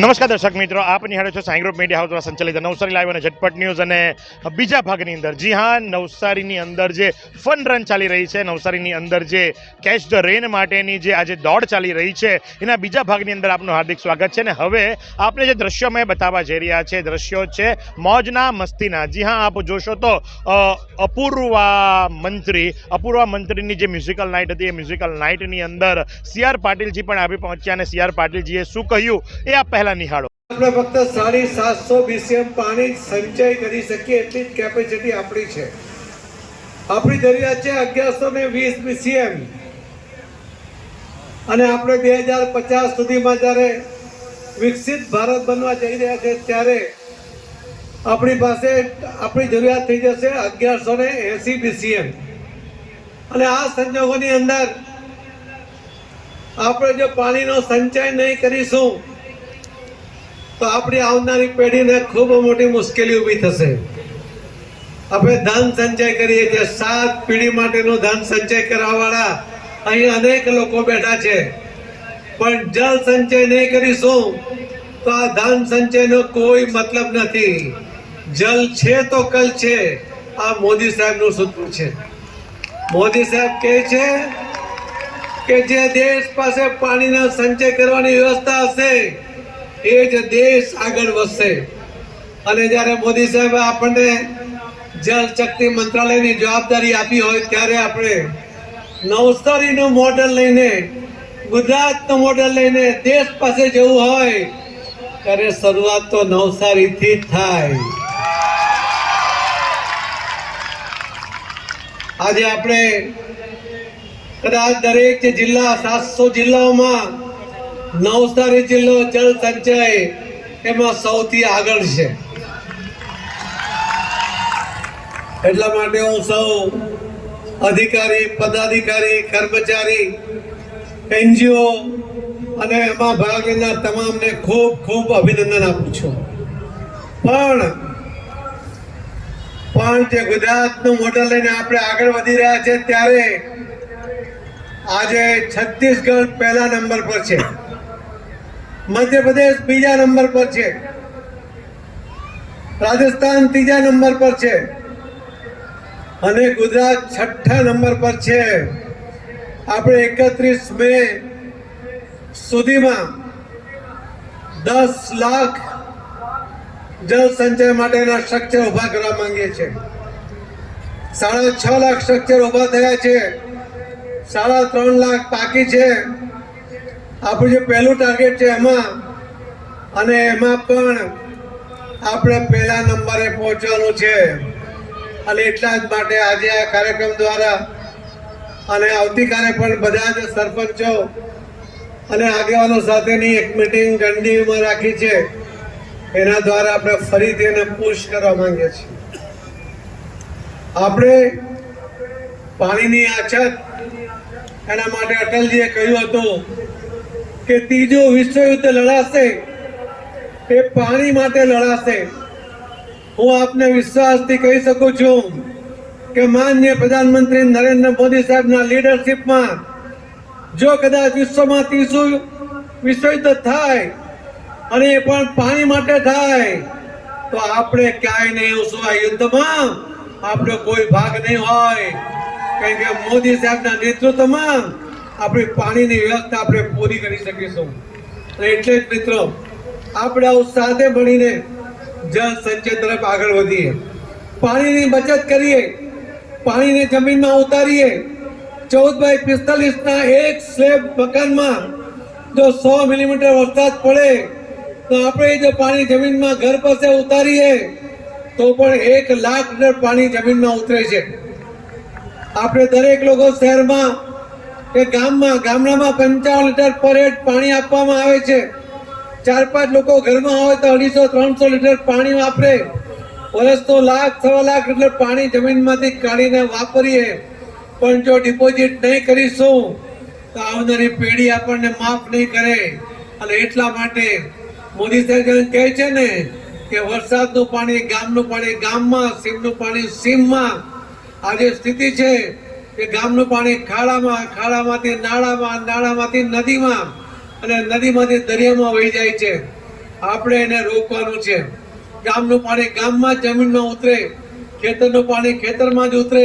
નમસ્કાર દર્શક મિત્રો, આપ નિહાળો છો સાંઈ ગ્રુપ મીડિયા હાઉસ દ્વારા સંચાલિત નવસારી લાઈવ અને ઝટપટ ન્યૂઝ અને બીજા ભાગની અંદર. જી હા, નવસારીની અંદર જે ફન રન ચાલી રહી છે, નવસારીની અંદર જે કેચ ધ રેન માટેની જે આજે દોડ ચાલી રહી છે, એના બીજા ભાગની અંદર આપનું હાર્દિક સ્વાગત છે ને હવે આપણે જે દ્રશ્યો મેં બતાવવા જઈ રહ્યા છે, દ્રશ્યો છે મોજના મસ્તીના. જી હા, આપ જોશો તો અપૂર્વા મંત્રી, અપૂર્વા મંત્રીની જે મ્યુઝિકલ નાઇટ હતી, એ મ્યુઝિકલ નાઇટની અંદર સી આર પાટીલજી પણ આવી પહોંચ્યા અને સી આર પાટીલજીએ શું કહ્યું, એ આ પહેલા નિહાળો. આપણે ફક્ત સાડી સાતસો બીસીએમ પાણી સંચય કરી શકીએ એટલી જ કેપેસિટી આપણી છે. આપણી જરૂરિયાત છે અગિયારસો ને વીસ બીસીએમ અને આપણે બે હજાર પચાસ સુધીમાં જ્યારે વિકસિત ભારત બનવા જઈ રહ્યા છે ત્યારે આપણી પાસે આપણી જરૂરિયાત થઈ જશે અગિયારસો ને એસી બીસીએમ અને આ સંજોગોની અંદર આપણે જો પાણીનો સંચય નહીં કરીશું તો આપણી આવનારી પેઢીને ખૂબ મોટી મુશ્કેલી ઊભી થશે. આપણે ધન સંચય કરીએ છીએ. સાત પેઢી માટેનો ધન સંચય કરવાવાળા અહીં અનેક લોકો બેઠા છે. પણ જળ સંચય નહીં કરીશું તો આ ધન સંચયનો કોઈ મતલબ નથી. જલ છે તો કલ છે. આ મોદી સાહેબનું સૂત્ર છે. મોદી સાહેબ કહે છે કે જે દેશ પાસે પાણીનો સંચય કરવાની વ્યવસ્થા હશે એ જ દેશ આગળ વધશે. અને જ્યારે મોદી સાહેબે આપણને જળ શક્તિ મંત્રાલયની જવાબદારી આપી હોય, ત્યારે આપણે નવસારીનું મોડલ લઈને, ગુજરાતનું મોડલ લઈને દેશ પાસે જવું હોય, ત્યારે શરૂઆત તો નવસારીથી જ થાય. આજે આપણે કદાચ દરેક જિલ્લા, સાતસો જિલ્લાઓમાં નવસારી જિલ્લો જળ સંચય એમાં સૌથી આગળ છે. એટલા માટે હું સૌ અધિકારી, પદાધિકારી, કર્મચારી, એનજીઓ અને એમાં ભાગ લેનાર તમામને ખૂબ ખૂબ અભિનંદન આપું છું. પણ પણ જે ગુજરાતનું મોડલ લઈને આપણે આગળ વધી રહ્યા છે, ત્યારે આજે છત્તીસગઢ પહેલા નંબર પર છે. મધ્યપ્રદેશ બીજા નંબર પર છે. રાજસ્થાન ત્રીજા નંબર પર છે. અને ગુજરાત છઠ્ઠા નંબર પર છે. આપણે એકત્રીસ મે સુધીમાં દસ લાખ જળ સંચય માટેના સ્ટ્રક્ચર ઊભા કરવા માંગીએ છીએ. સાડા છ લાખ સ્ટ્રક્ચર ઊભા થયા છે. સાડા ત્રણ લાખ બાકી છે. આપણું જે પહેલું ટાર્ગેટ છે એમાં, અને એમાં પણ આપણે પહેલા નંબરે પહોંચવાનું છે. અને એટલા જ માટે આજે આ કાર્યક્રમ દ્વારા અને આવતીકાલે પણ બધા જ સરપંચો અને આગેવાનો સાથેની એક મિટિંગ ગંડીમાં રાખી છે. એના દ્વારા આપણે ફરીથી એને પુશ કરવા માંગીએ છીએ. આપણે પાણીની અછત એના માટે અટલજીએ કહ્યું હતું કે ત્રીજો વિશ્વયુદ્ધ લડાશે એ પાણી માટે લડાશે. હું આપને વિશ્વાસથી કહી શકું છું કે માન્ય પ્રધાનમંત્રી નરેન્દ્ર મોદી સાહેબના લીડરશિપમાં જો કદાચ વિશ્વમાં ત્રીજું વિશ્વયુદ્ધ થાય અને એ પણ પાણી માટે થાય, તો આપણે ક્યાંય નહીં આવશું આ યુદ્ધમાં. આપણો કોઈ ભાગ નહીં હોય. કારણ કે મોદી સાહેબના નેતૃત્વમાં આપણી પાણીની વ્યવસ્થા આપણે પૂરી કરી શકીશું. એટલે જ મિત્રો, આપણે આવું સાથે મળીને જળ સંચય તરફ આગળ વધીએ. પાણીની બચત કરીએ. પાણીને જમીનમાં ઉતારીએ. ચૌદ બાય પિસ્તાલીસના એક સ્લેબ મકાનમાં જો સો મિલીમીટર વરસાદ પડે, તો આપણે જો પાણી જમીનમાં ઘર પાસે ઉતારીએ, તો પણ એક લાખ લીટર પાણી જમીનમાં ઉતરે છે. આપણે દરેક લોકો શહેરમાં કે ગામમાં, ગામડામાં પંચાવન લીટર પર હેડ પાણી આપવામાં આવે છે. ચાર પાંચ લોકો ઘરમાં હોય તો અઢીસો, ત્રણસો લીટર પાણી વાપરે. વર્ષનો લાખ, સવા લાખ લીટર પાણી જમીનમાંથી કાઢીને વાપરીએ. પણ જો ડિપોઝિટ નહીં કરીશું, તો આવનારી પેઢી આપણને માફ નહીં કરે. અને એટલા માટે મોદી સાહેબ કહે છે ને કે વરસાદનું પાણી ગામનું પાણી ગામમાં, સીમનું પાણી સીમમાં. આ જે સ્થિતિ છે કે ગામનું પાણી ખાડામાં, ખાડામાંથી, નાળામાં, નાળામાંથી, નદીમાં અને નદીમાંથી દરિયામાં વહી જાય છે. આપણે એને રોકવાનું છે. ગામનું પાણી ગામમાં જમીનમાં ઉતરે, ખેતરનું પાણી ખેતરમાં જ ઉતરે.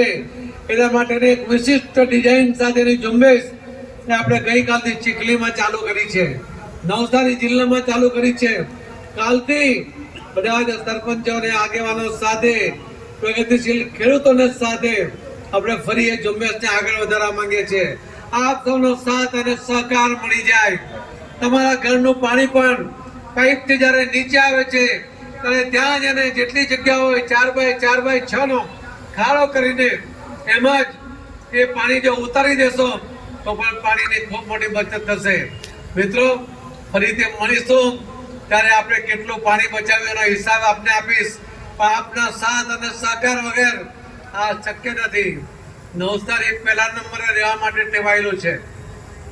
એના માટેની એક વિશિષ્ટ ડિઝાઇન સાથેની ઝુંબેશ આપણે ગઈકાલથી ચીખલીમાં ચાલુ કરી છે. નવસારી જિલ્લામાં ચાલુ કરી છે. કાલથી બધા જ સરપંચોને આગેવાનો સાથે, પ્રગતિશીલ ખેડૂતોને સાથે આપણે ફરી એ ઝુંબેશને આગળ વધારવા માંગીએ છીએ. આપ સૌનો સાથ અને સહકાર મળી જાય. તમારા ઘરનું પાણી પણ પાઇપથી જ્યારે નીચે આવે છે, ત્યારે ત્યાં જ એને જેટલી જગ્યા હોય, ચાર બાય ચાર બાય છ નો ખાડો કરીને એમાં જ એ પાણી જો ઉતારી દેશો, તો પણ પાણીની ખૂબ મોટી બચત થશે. મિત્રો, ફરીથી મળીશું. ત્યારે આપણે કેટલું પાણી બચાવ્યું એનો હિસાબ આપને આપીશ. પણ આપના સાથ અને સહકાર વગર આ શક્ય નથી નવસારી પહેલા નંબરે રહેવા માટે ટેવાયેલું છે.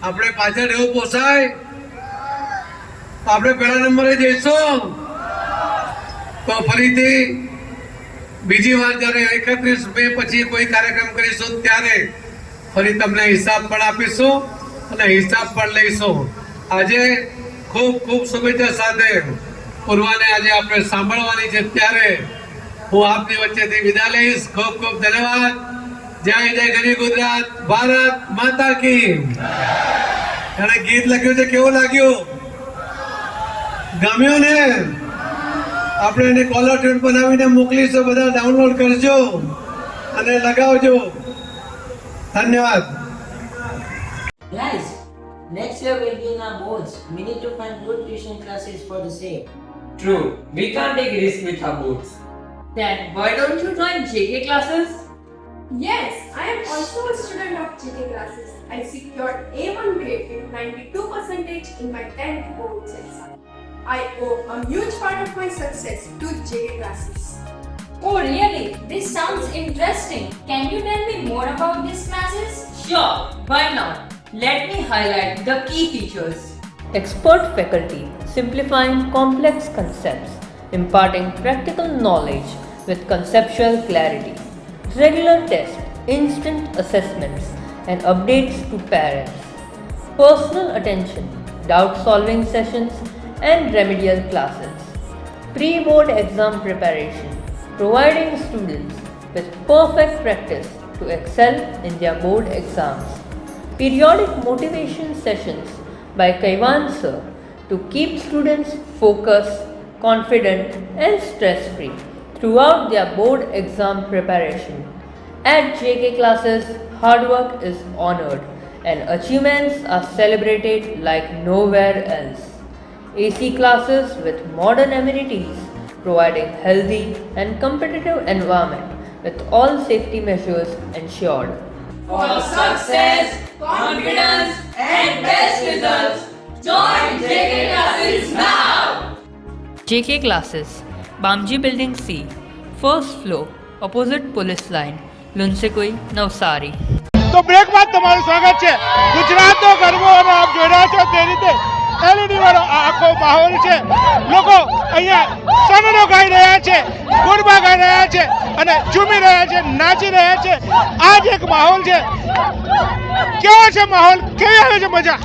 આપણે પાછળ રહેવું પોસાય? આપણે પહેલા નંબરે જઈશું? તો ફરીથી બીજી વાર જ્યારે એકત્રીસ મે પછી કોઈ કાર્યક્રમ કરીશું ત્યારે ફરી તમને હિસાબ પણ આપીશું અને હિસાબ પણ લઈશું. આજે ખૂબ ખૂબ શુભેચ્છા સાથે પૂર્વાને આજે આપણે સાંભળવાની છે. ત્યારે હું આપની વચ્ચેથી વિદા લઈશ ખૂબ ખૂબ ધન્યવાદ જય જય ગરી ગુજરાત ભારત માતા કી એને ગીત લખ્યું છે કેવું લાગ્યું ગમ્યું ને આપણે એને કોલર ટ્યુન બનાવીને મોકલીશું બધા ડાઉનલોડ કરજો અને લગાવજો ધન્યવાદ Guys, next year will be in our boards. We need to find good tuition classes for the same. True, we can't take risk with our books. Then why don't you join JK classes? Yes, I am also a student of JK classes. I secured A1 grade with 92 percentage in my 10th board exam. I owe a huge part of my success to JK classes. Oh, really? This sounds interesting. Can you tell me more about these classes? Sure, why not? Let me highlight the key features. Expert faculty simplifying complex concepts, imparting practical knowledge with conceptual clarity, regular tests, instant assessments, and updates to parents, personal attention, doubt solving sessions, and remedial classes, pre board exam preparation, providing students with perfect practice to excel in their board exams. Periodic motivation sessions by Kaivan sir to keep students focused, confident and stress free throughout their board exam preparation. At JK classes, hard work is honored and achievements are celebrated like nowhere else. AC classes with modern amenities providing healthy and competitive environment with all safety measures ensured. For success, confidence, and best results, join JK classes now! JK Classes, Bamji C first first opposite police line line, Lunsekoi, Navsari તો break બાદ તમારું સ્વાગત છે. ગુજરાતનો ગરબો અને આપ જોઈ રહ્યા છો તે રીતે એલઈડી વાળો આખો માહોલ છે. લોકો અહીંયા સનરો ગાઈ રહ્યા છે ગરબા ગાઈ રહ્યા છે અને ઝૂમી રહ્યા છે નાચી રહ્યા છે. આ જ એક માહોલ છે. કેવો છે માહોલ? કેવી આવે છે મજા?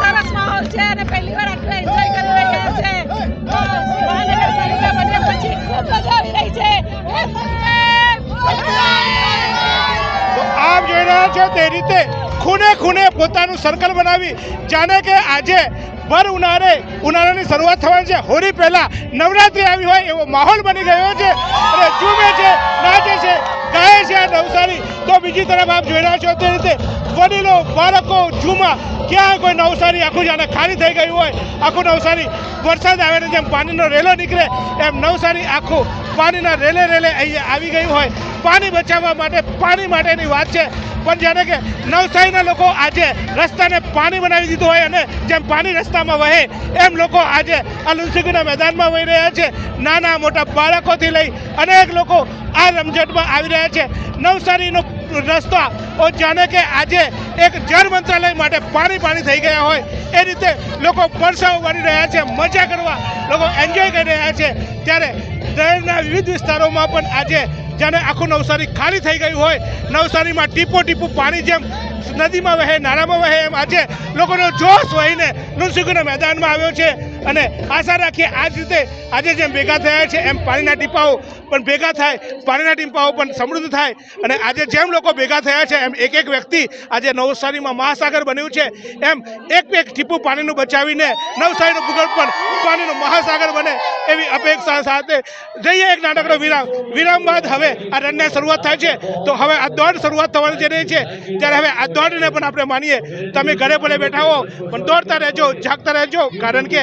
સરસ માહોલ છે અને પહેલી વાર આટલો એન્જોય કરી રહ્યા છે. છે તો આપ જોઈ રહ્યા છો તે રીતે ખૂને ખૂને પોતાનું સર્કલ બનાવી, જાણે કે આજે ભર ઉનાળે, ઉનાળાની શરૂઆત થવાની છે. હોળી પહેલા નવરાત્રી આવી હોય એવો માહોલ બની ગયો છે. અને ઝૂમે છે, નાચે છે, ગાય છે આ નવસારી. તો બીજી તરફ આપ જોઈ રહ્યા છો તે રીતે વડીલો, બાળકો ઝૂમા ક્યાં કોઈ નવસારી આખું જાણે ખાલી થઈ ગયું હોય. આખું નવસારી વરસાદ આવે ને જેમ પાણીનો રેલો નીકળે, એમ નવસારી આખું પાણીના રેલે રેલે અહીંયા આવી ગયું હોય. પાણી બચાવવા માટે પાણી માટેની વાત છે. પણ જ્યારે કે નવસારીના લોકો આજે રસ્તાને પાણી બનાવી દીધું હોય અને જેમ પાણી રસ્તામાં વહે, એમ લોકો આજે આ લુન્સીગુના મેદાનમાં વહી રહ્યા છે. નાના મોટા બાળકોથી લઈ અનેક લોકો આ રમઝટમાં આવી રહ્યા છે. નવસારીનો રસ્તા જાણે કે આજે એક જળ મંત્રાલય માટે પાણી પાણી થઈ ગયા હોય, એ રીતે લોકો પરસાવો વાળી રહ્યા છે, મજા કરવા લોકો એન્જોય કરી રહ્યા છે. ત્યારે શહેરના વિવિધ વિસ્તારોમાં પણ આજે જાણે આખું નવસારી ખાલી થઈ ગયું હોય, નવસારીમાં ટીપો ટીપું પાણી જેમ નદીમાં વહે, નાળામાં વહે, એમ આજે લોકોનો જોશ વહીને લુન્સીગુના મેદાનમાં આવ્યો છે. અને આશા રાખીએ આ જ રીતે આજે જેમ ભેગા થયા છે, એમ પાણીના ટીપાઓ પણ ભેગા થાય, પાણીના ટીપાઓ પણ સમૃદ્ધ થાય અને આજે જેમ લોકો ભેગા થયા છે, એમ એક એક વ્યક્તિ આજે નવસારીમાં મહાસાગર બન્યું છે, એમ એક એક ટીપું પાણીનું બચાવીને નવસારીનું ભૂગોળ પણ પાણીનું મહાસાગર બને એવી અપેક્ષા સાથે જઈએ એક નાનકડો વિરામ. વિરામ બાદ હવે આ રનને શરૂઆત થાય છે, તો હવે આ દોડ શરૂઆત થવાની જઈ રહી છે, ત્યારે હવે આ દોડને પણ આપણે માનીએ. તમે ઘરે ભલે બેઠા હો, પણ દોડતા રહેજો, જાગતા રહેજો, કારણ કે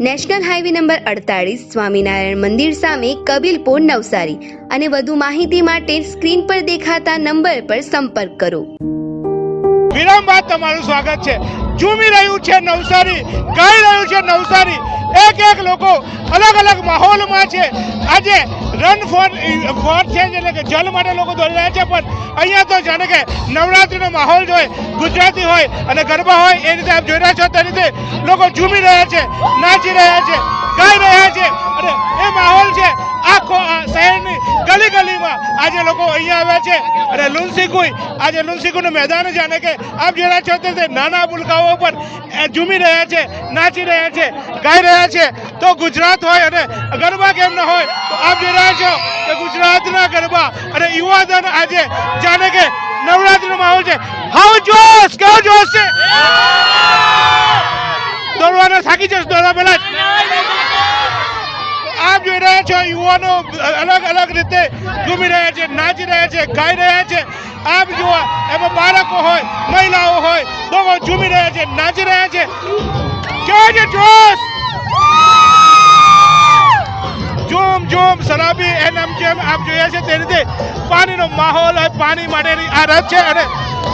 નેશનલ હાઈવે નંબર અડતાળીસ સ્વામિનારાયણ મંદિર સામે કબીલપુર નવસારી. અને વધુ માહિતી માટે સ્ક્રીન પર દેખાતા નંબર પર સંપર્ક કરો. વિરામ બાદ તમારું સ્વાગત છે. ઝૂમી રહ્યું છે નવસારી, ગાઈ રહ્યું છે નવસારી. એક એક લોકો અલગ અલગ માહોલમાં છે. આજે રન ફોર ફોર ચેન્જ એટલે કે જલ માટે લોકો દોડી રહ્યા છે, પણ અહીંયા તો જાણે કે નવરાત્રીનો માહોલ જ હોય ગુજરાતી હોય અને ગરબા હોય, એ રીતે આપ જોઈ રહ્યા છો તે રીતે લોકો ઝૂમી રહ્યા છે, નાચી રહ્યા છે, ગાઈ રહ્યા છે. અને એ માહોલ છે આખો શહેર ગલી ગલીમાં આજે લોકો અહીંયા આવ્યા છે. અને લુન્સીકુઈ આજે લુન્સીકુઈનું મેદાન જાણે કે આપ જેના છો તે નાના ભૂલકાઓ પર એ ઝૂમી રહ્યા છે, નાચી રહ્યા છે, ગાઈ રહ્યા છે. તો ગુજરાત હોય અને ગરબા કેમ ન હોય, તો આપ જોઈ રહ્યા છો કે ગુજરાતના ગરબા અને યુવાધન આજે જાણે કે નવરાત્રિનો માહોલ છે. હાઉ જોશ, કેવો જોશ છે? દોડવાના થાકી જશે, દોડવા પહેલા જ. આપ જોઈ રહ્યા છો, યુવાનો અલગ અલગ રીતે ઘૂમી રહ્યા છે, નાચી રહ્યા છે, ગાઈ રહ્યા છે. આપ જુઓ, એમાં બાળકો હોય, મહિલાઓ હોય લોકો ઝૂમી રહ્યા છે, નાચી રહ્યા છે. છે જોશ! જોમ ઝૂમ, શરાબી એમ જેમ આપ જોયા છે તે રીતે પાણીનો માહોલ પાણી માટેની આ રથ છે અને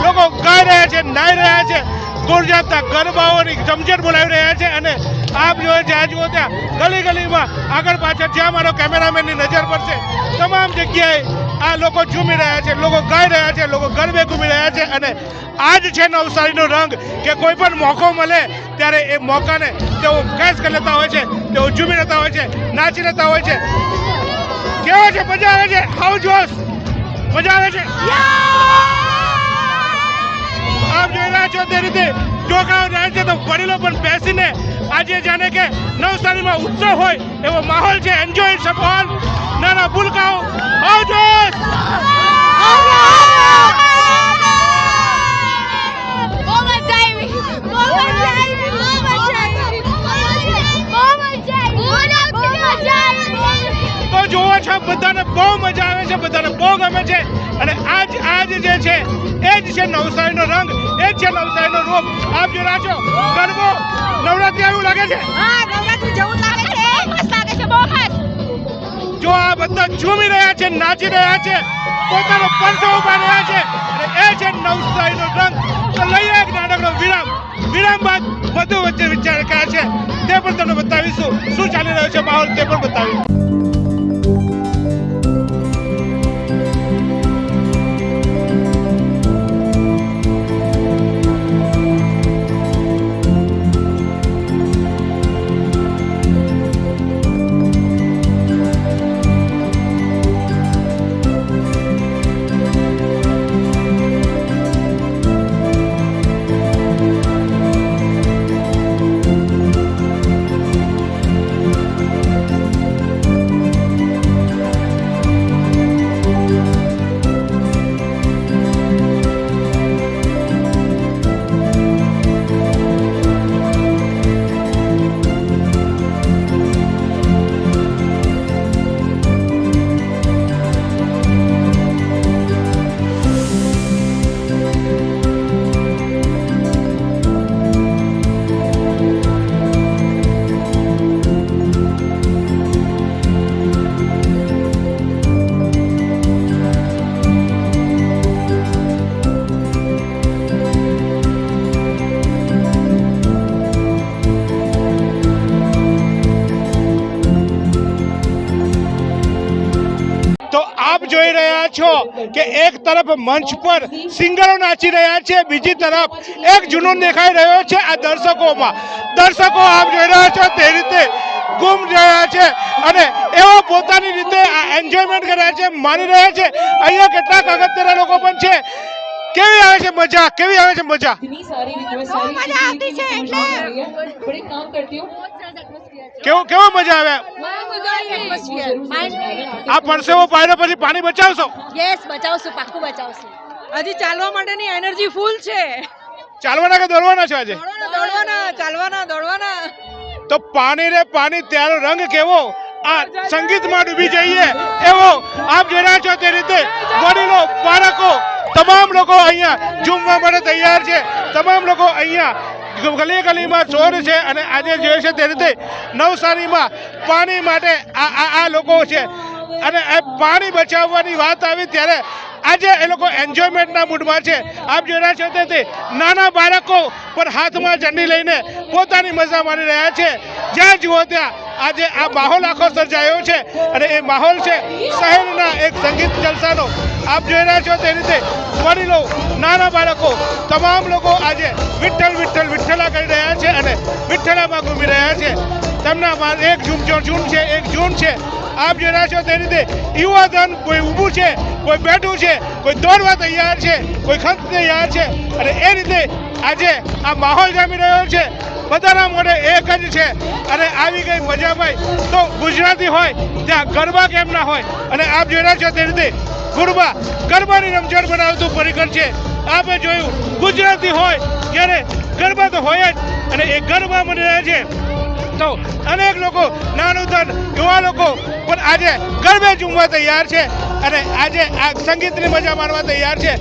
લોકો ગાઈ રહ્યા છે, નાઈ રહ્યા છે. ગુરજાતના ગરબાઓની જમઝટ બોલાવી રહ્યા છે અને આપ જોયો જ્યાં જુઓ ત્યાં ગલી ગલીમાં આગળ પાછળ જ્યાં મારો કેમેરામેનની નજર પડશે તમામ જગ્યાએ આ લોકો ઝૂમી રહ્યા છે લોકો ગાઈ રહ્યા છે લોકો ગરબે ઘૂમી રહ્યા છે અને આ જ છે નવસારીનો રંગ કે કોઈ પણ મોકો મળે ત્યારે એ મોકાને તેઓ કેસ કરી લેતા હોય છે તેઓ ઝૂમી લેતા હોય છે નાચી લેતા હોય છે. કેવો છે? મજા આવે છે? હાઉ જોશ? મજા આવે છે? આપ જોઈ રહ્યા છો તે રીતે તો વડીલો પણ બેસીને આજે જાણે કે નવસારીમાં ઉત્સવ હોય એવો માહોલ છે એન્જોય ઓલ નાના ભૂલકાઓ આવ જોશ તો જોવો છો બધાને બહુ મજા આવે છે બધાને બહુ ગમે છે. અને આજ આજ જે છે એ જ છે નવસારીનો રંગ એ જ છે નવસારીનો રૂપ. આપ જો રાજો છો ગરબો નવરાત્રી એવું લાગે છે? જો આ બધા ઝૂમી રહ્યા છે નાચી રહ્યા છે પોતાનો પરસો ઊભા રહ્યા છે અને એ છે નવસારીનો રંગ. તો લઈએ એક નાનકડો વિરામ. વિરામ બાદ વધુ વચ્ચે વિચાર કર્યા છે તે પણ તમને બતાવીશું. શું ચાલી રહ્યો છે માહોલ તે પણ બતાવીશું. કે એક તરફ મંચ પર સિંગરો નાચી રહ્યા છે, બીજી તરફ એક જુનૂન દેખાઈ રહ્યો છે આ દર્શકોમાં. દર્શકો આપ જોઈ રહ્યા છો તે રીતે ગુમ રહ્યા છે અને એવો પોતાની રીતે એન્જોયમેન્ટ કર્યા છે, માની રહ્યા છે. અહીંયા કેટલાક અગત્યના લોકો પણ છે. કેવી આવે છે મજા? કેવી આવે છે મજા? મજા આવતી છે એટલે. કેવો કેવો મજા આવે? આ પરસેવો પાડ્યો પછી પાણી બચાવશો? યસ બચાવશું પાક્કું બચાવશું. હજી ચાલવા માટેની એનર્જી ફૂલ છે. ચાલવાના કે દોડવાના છે આજે? દોડવાના ચાલવાના દોડવાના. તો પાણી રે પાણી ત્યારો રંગ કેવો? આ સંગીતમાં ડૂબી જઈએ એવો આપ જોઈ રહ્યા છો તે રીતે વડીલો, બાળકો, તમામ લોકો અહીંયા ઝૂમવા માટે તૈયાર છે. તમામ લોકો અહીંયા ગલી ગલીમાં ચોર છે અને આજે જોઈએ છે તે રીતે નવસારીમાં પાણી માટે આ આ લોકો છે. અને પાણી બચાવવાની વાત આવી ત્યારે આજે એ લોકો એન્જોયમેન્ટના મૂડમાં છે. આપ જોઈ રહ્યા છો તે નાના બાળકો પણ હાથમાં ઝંડી લઈને પોતાની મજા માણી રહ્યા છે. જ્યાં જુઓ ત્યાં આજે આ માહોલ આખો સર્જાયો છે અને એ માહોલ છે શહેરના એક સંગીત જલસાનો. આપ જોઈ રહ્યા છો તે રીતે વડીલો, નાના બાળકો, તમામ લોકો આજે વિઠ્ઠલ વિઠ્ઠલ, વિઠ્ઠલા કરી રહ્યા છે અને વિઠ્ઠલામાં ઘૂમી રહ્યા છે. તેમના એક ઝૂમ જૂન છે, એક જૂન છે. આપ જોઈ રહ્યા તે રીતે યુવા ધન કોઈ ઊભું છે, કોઈ બેઠું છે, કોઈ દોડવા તૈયાર છે, કોઈ ખંત તૈયાર છે. અને એ રીતે આજે આ માહોલ જામી રહ્યો છે. બધાના મોઢે એક જ છે. અને આવી ગઈ મજાભાઈ તો ગુજરાતી હોય, ત્યાં ગરબા કેમ ના હોય? અને આપ જોઈ તે રીતે ગુરબા ગરબાની રમઝટ બનાવતું પરિકર છે. આપે જોયું, ગુજરાતી હોય ત્યારે ગરબા તો હોય જ. અને એ ગરબા મને રહ્યા છે. તો અનેક લોકો નાનું ધન યુવા લોકો પણ આજે ગરબે ઝૂમવા તૈયાર છે અને આજે આ સંગીતની મજા માણવા તૈયાર છે.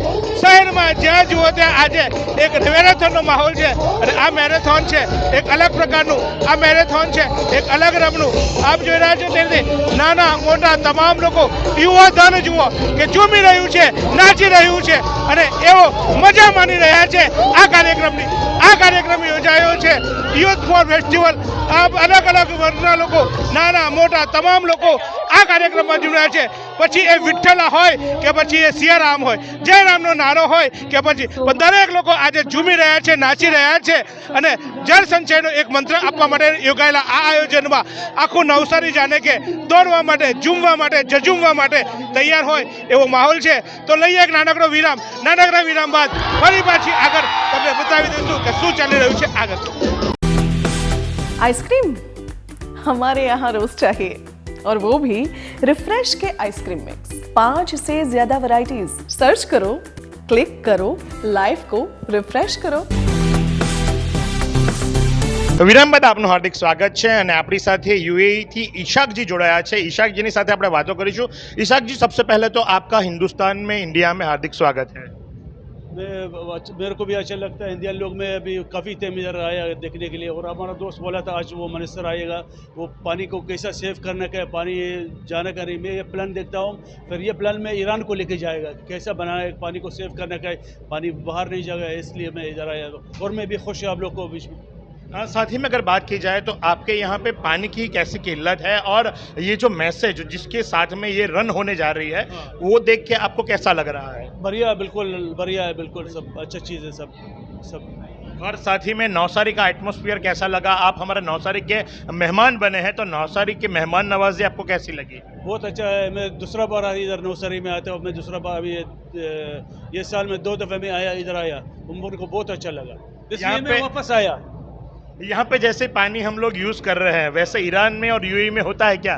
શહેરમાં જ્યાં જુઓ ત્યાં આજે એક મેરેથોનનો માહોલ છે અને આ મેરેથોન છે એક અલગ પ્રકારનું, આ મેરેથોન છે એક અલગ રમનું. આપ જોઈ રહ્યા છો તે નાના મોટા તમામ લોકો યુવા ધન જુઓ કે ઝૂમી રહ્યું છે, નાચી રહ્યું છે અને એવો મજા માણી રહ્યા છે આ કાર્યક્રમની. આ કાર્યક્રમ યોજાયો છે. Youth for festival. આ અલગ અલગ વર્ગના લોકો, નાના, મોટા, તમામ લોકો આ કાર્યક્રમમાં જોડાયા છે પછી એ વિઠ્ઠલા હોય કે પછી એ સિયારામ હોય જય રામનો નારો હોય કે પછી પણ દરેક લોકો આજે ઝૂમી રહ્યા છે નાચી રહ્યા છે અને જળ સંચયનો એક મંત્ર આપવા માટે યોગાયેલા આ આયોજનમાં આખું નવસારી જાણે કે દોડવા માટે ઝૂમવા માટે જઝૂમવા માટે તૈયાર હોય એવો માહોલ છે તો લઈએ એક નાનકડો વિરામ નાનકડા વિરામ બાદ ફરી પાછી આગળ તમને બતાવી દઈશું કે શું ચાલી રહ્યું છે આગળ आइसक्रीम हमारे यहाँ रोज चाहिए और वो भी रिफ्रेश के आइसक्रीम मिक्स पांच से ज्यादा वैरायटीज सर्च करो क्लिक करो लाइफ को रिफ्रेश करो વિરામ બાદ આપનું હાર્દિક સ્વાગત છે અને આપણી સાથે યુએઈ થી ઈશાકજી જોડાયા છે ઈશાકજીની સાથે આપણે વાતો કરીશું ઈશાકજી सबसे पहले तो आपका हिंदुस्तान में इंडिया में हार्दिक स्वागत है मैं मेरे को भी अच्छा लगता है। इंडियन लोग में अभी काफ़ी इधर आया देखने के लिए। और हमारा दोस्त बोला था, आज वो मनिस्टर आएगा। वो पानी को कैसा सेव करने का है? पानी जाने का नहीं। मैं ये प्लान देखता हूँ। फिर ये प्लान मैं ईरान को लेके जाएगा कैसा बनाया पानी को सेव करने का है? पानी बाहर नहीं जाएगा, इसलिए मैं इधर आया और मैं भी खुश हूँ आप लोग को हाँ, साथ ही में अगर बात की जाए तो आपके यहाँ पे पानी की कैसी किल्लत है और ये जो मैसेज जिसके साथ में ये रन होने जा रही है वो देख के आपको कैसा लग रहा है? बढ़िया बिल्कुल बढ़िया है बिल्कुल सब अच्छा चीज़ है सब सब। और साथ ही में नौसारी का एटमोस्फियर कैसा लगा? आप हमारे नौसारी के मेहमान बने हैं तो नौसारी की मेहमान नवाजी आपको कैसी लगी? बहुत अच्छा है मैं दूसरा बार इधर नौसारी में आता हूँ मैं दूसरा बार अभी ये, ये साल में दो दफ़े मैं आया इधर आया उम्र को बहुत अच्छा लगा। इसलिए मैं वापस आया। यहाँ पे जैसे पानी हम लोग यूज कर रहे हैं वैसे ईरान में और यूएई में होता है क्या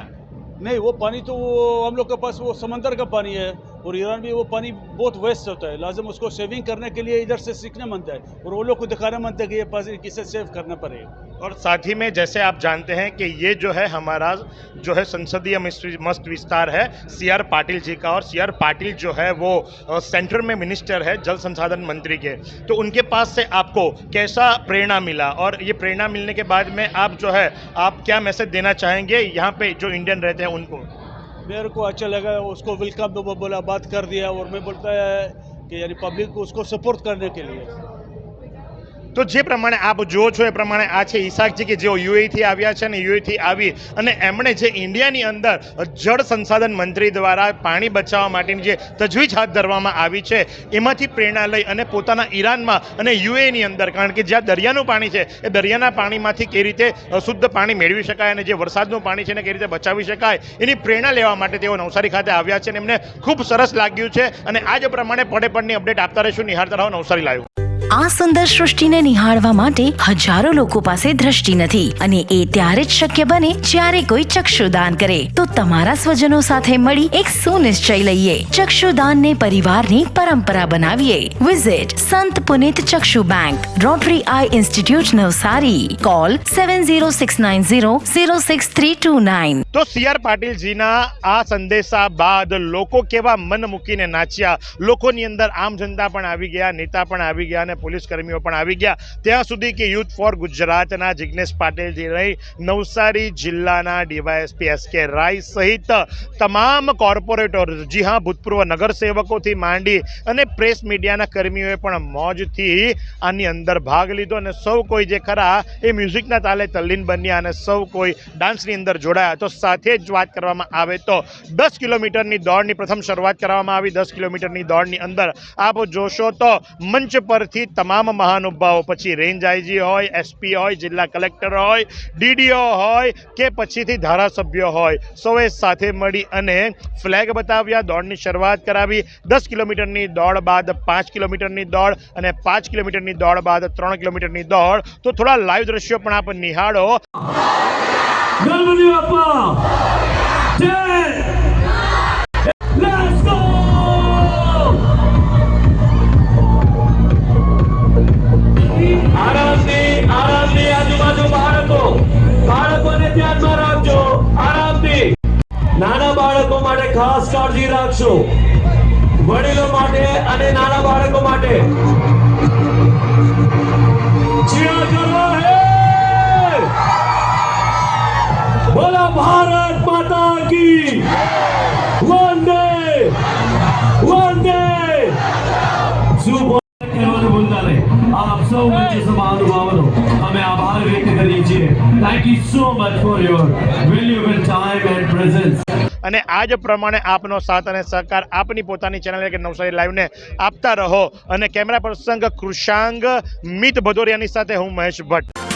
नहीं वो पानी तो वो हम लोग के पास वो समंदर का पानी है और ईरान भी वो पानी बहुत वेस्ट होता है। लाजम उसको सेविंग करने के लिए इधर से सीखना बनता है और वो लोग को दिखाना बनता है कि ये पानी किसे सेव करना पड़ेगा। और साथ ही में जैसे आप जानते हैं कि ये जो है हमारा जो है संसदीय मस्त विस्तार है सी आर पाटिल जी का। और सी आर पाटिल जो है वो सेंटर में मिनिस्टर है, जल संसाधन मंत्री के। तो उनके पास से आपको कैसा प्रेरणा मिला? और ये प्रेरणा मिलने के बाद में आप जो है, आप क्या मैसेज देना चाहेंगे? यहाँ पे जो इंडियन रहते हैं उनको। मेरे को अच्छा लगा उसको वेलकम तो वो बोला बात कर दिया और मैं बोलता है कि यानी पब्लिक को उसको सपोर्ट करने के लिए તો જે પ્રમાણે આપ જુઓ છો, એ પ્રમાણે આ છે ઈશાકજી કે જેઓ યુએથી આવ્યા છે અને યુએથી આવી અને એમણે જે ઇન્ડિયાની અંદર જળ સંસાધન મંત્રી દ્વારા પાણી બચાવવા માટેની જે તજવીજ હાથ ધરવામાં આવી છે, એમાંથી પ્રેરણા લઈ અને પોતાના ઈરાનમાં અને યુએની અંદર, કારણ કે જ્યાં દરિયાનું પાણી છે, એ દરિયાના પાણીમાંથી કઈ રીતે શુદ્ધ પાણી મેળવી શકાય અને જે વરસાદનું પાણી છે એને કઈ રીતે બચાવી શકાય, એની પ્રેરણા લેવા માટે તેઓ નવસારી ખાતે આવ્યા છે અને એમને ખૂબ સરસ લાગ્યું છે અને આ જ પ્રમાણે પડે પડની અપડેટ આપતા રહીશું. નિહાળતા રહો નવસારી લાઈવ. આ સુંદર સૃષ્ટિને નિહાળવા માટે હજારો લોકો પાસે દ્રષ્ટિ નથી અને એ ત્યારે જ શક્ય બને જ્યારે કોઈ ચક્ષુદાન કરે. તો તમારા સ્વજનો સાથે મળી એક સુનિશ્ચય લઈએ. ચક્ષુદાનને પરિવારની પરંપરા બનાવીએ. Visit Sant Punit Chakshu bank rotary eye institute Navsari. Call seven zero six nine zero zero six three two nine તો સીઆર પાટીલજીના આ સંદેશા બાદ લોકો કેવા મન મૂકીને નાચ્યા? લોકોની અંદર આમ જનતા પણ આવી ગયા, નેતા પણ આવી ગયા અને પોલીસ કર્મીઓ પણ આવી ગયા. ત્યાં સુધી કે યુથ ફોર ગુજરાતના જિજ્ઞેશ પાટીલથી રહી નવસારી જિલ્લાના ડીવાયએસપી એસ કે રાય સહિત તમામ કોર્પોરેટર, જી હા, ભૂતપૂર્વ નગરસેવકોથી માંડી અને પ્રેસ મીડિયાના કર્મીઓએ પણ મોજથી આની અંદર ભાગ લીધો અને સૌ કોઈ જે ખરા એ મ્યુઝિકના તાલે તલ્લીન બન્યા અને સૌ કોઈ ડાન્સની અંદર જોડાયા. તો સાથે જ વાત કરવામાં આવે તો દસ કિલોમીટરની દોડની પ્રથમ શરૂઆત કરવામાં આવી. દસ કિલોમીટરની દોડની અંદર આપ જોશો તો મંચ પરથી તમામ મહાનુભાવો, પછી રેન્જ આઈજી હોય, એસપી હોય, જિલ્લા કલેક્ટર હોય, ડીડીઓ હોય કે પછીથી ધારાસભ્યો હોય, સૌએ સાથે મળી અને ફ્લેગ બતાવ્યા, દોડની શરૂઆત કરાવી. દસ કિલોમીટરની દોડ બાદ પાંચ કિલોમીટરની દોડ અને પાંચ કિલોમીટરની દોડ બાદ ત્રણ કિલોમીટરની દોડ. તો થોડા લાઈવ દ્રશ્યો પણ આપ નિહાળો. જય રાખશો વડીલો માટે અને નાના બાળકો માટે. બોલા ભારત માતા કી. વંદે. વંદે. આપ સૌ વચ્ચે મહાનુભાવોનો અમે આભાર વ્યક્ત કરીએ છીએ thank you so much for your valuable time and presence અને આજ પ્રમાણે આપનો સાથ અને સહકાર આપની પોતાની ચેનલ કે નવસારી લાઈવને આપતા રહો. અને કેમેરા પ્રસંગ કૃષાંગ મિત ભદોરિયાની સાથે હું મહેશ ભટ્ટ.